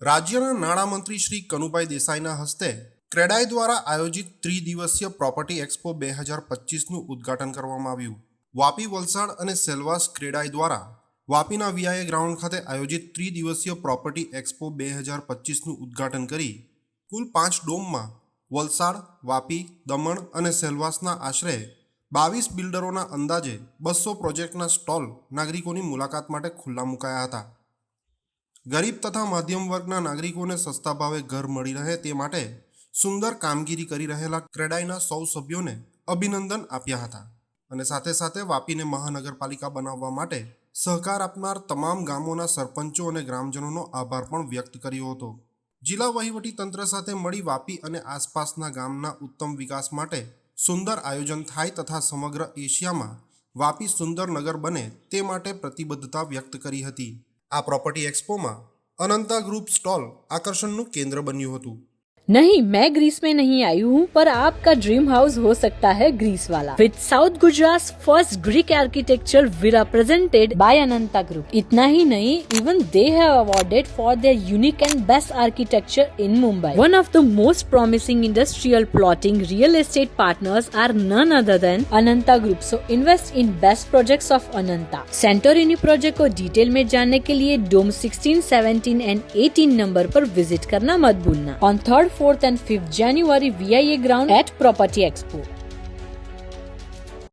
રાજ્યના નાણામંત્રી શ્રી કનુભાઈ દેસાઈના હસ્તે ક્રેડાઈ દ્વારા આયોજિત ત્રિદિવસીય પ્રોપર્ટી એક્સપો બે હજાર પચીસનું ઉદ્ઘાટન કરવામાં આવ્યું. વાપી વલસાડ અને સેલવાસ ક્રેડાઈ દ્વારા વાપીના વીઆઈએ ગ્રાઉન્ડ ખાતે આયોજિત ત્રિદિવસીય પ્રોપર્ટી એક્સપો બે હજાર પચીસનું ઉદ્ઘાટન કરી કુલ પાંચ ડોમમાં વલસાડ, વાપી, દમણ અને સેલવાસના આશરે બાવીસ બિલ્ડરોના અંદાજે બસો પ્રોજેક્ટના સ્ટોલ નાગરિકોની મુલાકાત માટે ખુલ્લા મુકાયા હતા. ગરીબ તથા મધ્યમ વર્ગના નાગરિકોને સસ્તા ભાવે ઘર મળી રહે તે માટે સુંદર કામગીરી કરી રહેલા ક્રેડાઈના સૌ સભ્યોને અભિનંદન આપ્યા હતા. અને સાથે સાથે વાપીને મહાનગરપાલિકા બનાવવા માટે સહકાર આપનાર તમામ ગામોના સરપંચો અને ગ્રામજનોનો આભાર પણ વ્યક્ત કર્યો હતો. જિલ્લા વહીવટી તંત્ર સાથે મળી વાપી અને આસપાસના ગામના ઉત્તમ વિકાસ માટે સુંદર આયોજન થાય તથા સમગ્ર એશિયામાં વાપી સુંદર નગર બને તે માટે પ્રતિબદ્ધતા વ્યક્ત કરી હતી. આ પ્રોપર્ટી એક્સપોમાં અનંતા ગ્રુપ સ્ટોલ આકર્ષણનું કેન્દ્ર બન્યું હતું. नहीं मैं ग्रीस में नहीं आई हूँ पर आपका ड्रीम हाउस हो सकता है ग्रीस वाला। With south Gujarat first Greek architecture villa presented by Ananta group इतना ही नहीं even they have awarded for their unique and best architecture in Mumbai one of the most promising industrial plotting real estate partners are none other than Ananta group so invest in best projects of Ananta Santorini project को detail में जानने के लिए dome 16, 17 and 18 number पर visit करना मत भूलना। On third 4th and 5th January VIA ground at Property Expo.